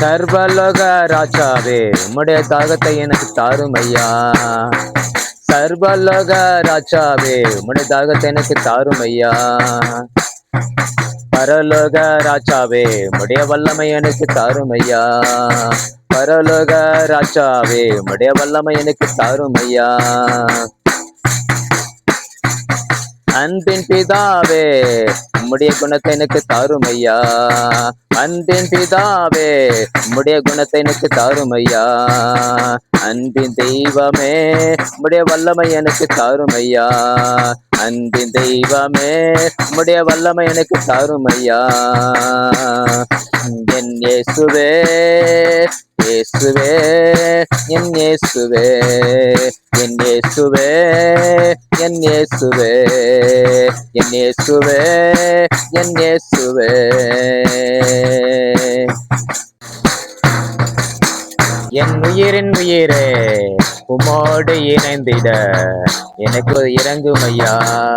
சர்வலோக ராஜாவே உம்முடைய தாகத்தை எனக்கு தாரும் ஐயா. சர்வலோக ராஜாவே உம்முடைய தாகத்தை எனக்கு தாரும் ஐயா. பரலோக ராஜாவே உம்முடைய வல்லமை எனக்கு தாரும் ஐயா. பரலோக ராஜாவே உம்முடைய வல்லமை எனக்கு தாரும் ஐயா. அன்பின் பிதாவே உம்முடைய குணத்தை எனக்கு தாரும் ஐயா அன்பின் பிதாவே உம்முடைய குணத்தை எனக்கு தாரும் ஐயா அன்பின் தெய்வமே உம்முடைய வல்லமை எனக்கு தாரும் ஐயா அன்பின் தெய்வமே உம்முடைய வல்லமை எனக்கு தாரும் ஐயா என் இயேசுவே இயேசுவே என் இயேசுவே என் இயேசுவே என் இயேசுவே என் இயேசுவே என் இயேசுவே என் உயிரின் உயிரே உமோடு இணைந்திட. எனக்கு இறங்கும் ஐயா.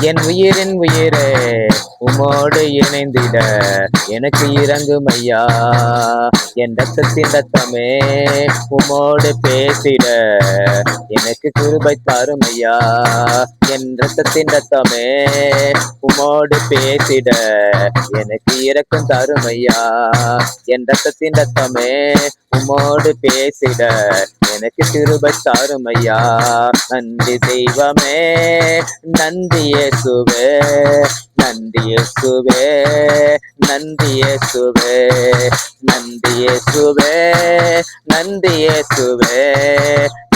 என் உயிரின் உயிரே உமோடு இணைந்திட. எனக்கு இறங்கும் ஐயா. என் ரத்தத்தின் ரத்தமே உமோடு பேசிட. எனக்கு கிருபை தாரும் ஐயா. என் ரத்தத்தின் ரத்தமே உமோடு பேசிட. எனக்கு இறக்கம் தாரும் ஐயா. என் ரத்தத்தின் ரத்தமே உமோடு பேசிட. எனக்கு கிருபை தாரும் ஐயா நன்றி தெய்வமே நன்றி இயேசுவே நன்றி இயேசுவே நன்றி இயேசுவே நன்றி இயேசுவே நன்றி இயேசுவே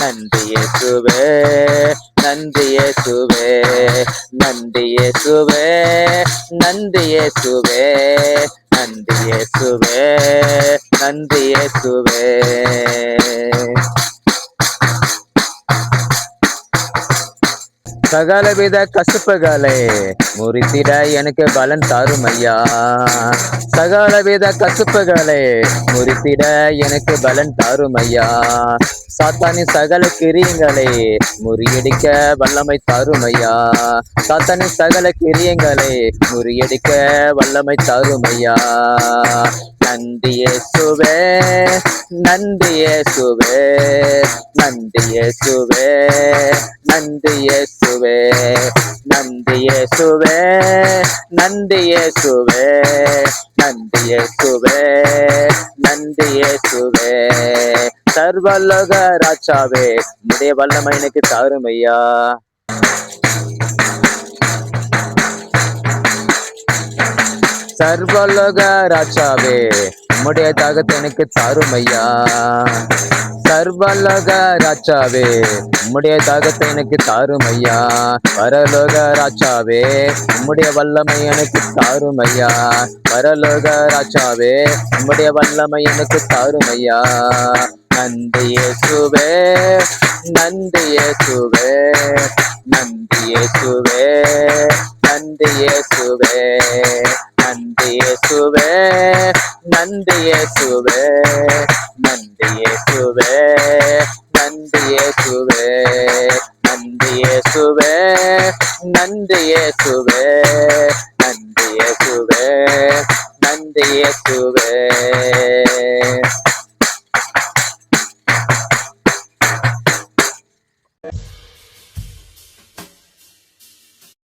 நன்றி இயேசுவே நன்றி இயேசுவே நன்றி இயேசுவே நன்றி இயேசுவே நன்றி இயேசுவே நன்றி இயேசுவே சகலவித கசுப்புகளை. முறித்திட எனக்கு பலன் தாரும் ஐயா சகலவித கசுப்புகளை முறித்திட எனக்கு பலன் தாரும் ஐயா சாத்தானின் சகல கிரியங்களை முறியடிக்க வல்லமை தாரும் ஐயா சாத்தானின் சகல கிரியங்களை முறியடிக்க வல்லமை தாரும் ஐயா நன்றி சுவே நன்றி சுவே நன்றி சுவே நன்றி சுவே நன்றி சுவே நன்றி சுவே நன்றி சுவே நன்றி சுவே சர்வலோக ராஜாவே உடைய வல்லமை எனக்கு தாரும் சர்வலோக ராஜாவே உம்முடைய தாகத்தை எனக்கு தாருமையா? சர்வலோக ராஜாவே உம்முடைய தாகத்தை எனக்கு தாருமையா? பரலோக ராஜாவே உம்முடைய வல்லமை எனக்கு தாருமையா? பரலோக ராஜாவே உம்முடைய வல்லமை எனக்கு தாருமையா? நந்தியே சுவே நந்தியே சுவே நந்தியே சுவே நந்தியே சுவே இயேசுவே நன்றி இயேசுவே நன்றி இயேசுவே நன்றி இயேசுவே நன்றி